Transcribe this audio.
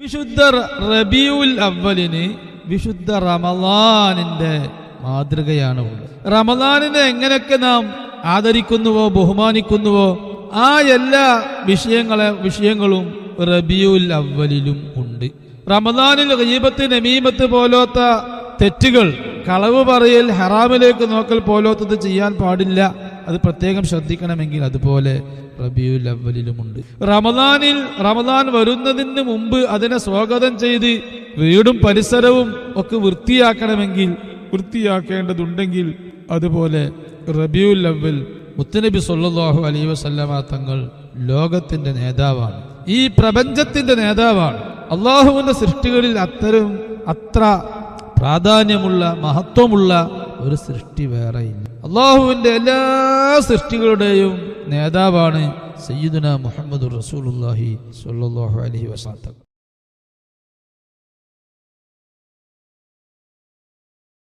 വിശുദ്ധ റബിയുൽ അവലിന് വിശുദ്ധ റമലാനിന്റെ മാതൃകയാണ് റമലാനിനെ എങ്ങനെയൊക്കെ നാം ആദരിക്കുന്നുവോ ബഹുമാനിക്കുന്നുവോ ആ എല്ലാ വിഷയങ്ങളെ വിഷയങ്ങളും റബിയുൽ അവലിലും ഉണ്ട്. റമദാനിൽ ഗീബത്ത് നമീമത്ത് പോലത്തെ തെറ്റുകൾ കളവ് പറയൽ ഹറാമിലേക്ക് നോക്കൽ പോലത്തത് ചെയ്യാൻ പാടില്ല. അത് പ്രത്യേകം ശ്രദ്ധിക്കണമെങ്കിൽ അതുപോലെ റബിയുൽ അവലിലുമുണ്ട് റമദാനിൽ റമദാൻ വരുന്നതിന് മുമ്പ് അതിനെ സ്വാഗതം ചെയ്ത് വീടും പരിസരവും ഒക്കെ വൃത്തിയാക്കണമെങ്കിൽ വൃത്തിയാക്കേണ്ടതുണ്ടെങ്കിൽ അതുപോലെ റബിയുൽ അവൽ മുത്തനബി സൊല്ലാഹു അലൈ വസല്ലമ തങ്ങൾ ലോകത്തിന്റെ നേതാവാണ്. ഈ പ്രപഞ്ചത്തിന്റെ നേതാവാണ്. അള്ളാഹുവിന്റെ സൃഷ്ടികളിൽ അത്തരം അത്ര പ്രാധാന്യമുള്ള മഹത്വമുള്ള ഒരു സൃഷ്ടി വേറെയില്ല അള്ളാഹുവിന്റെ എല്ലാ സൃഷ്ടികളുടെയും നേതാവാണ് സയ്യിദുന മുഹമ്മദ് റസൂലുള്ളാഹി സ്വല്ലല്ലാഹു അലൈഹി വസല്ലം.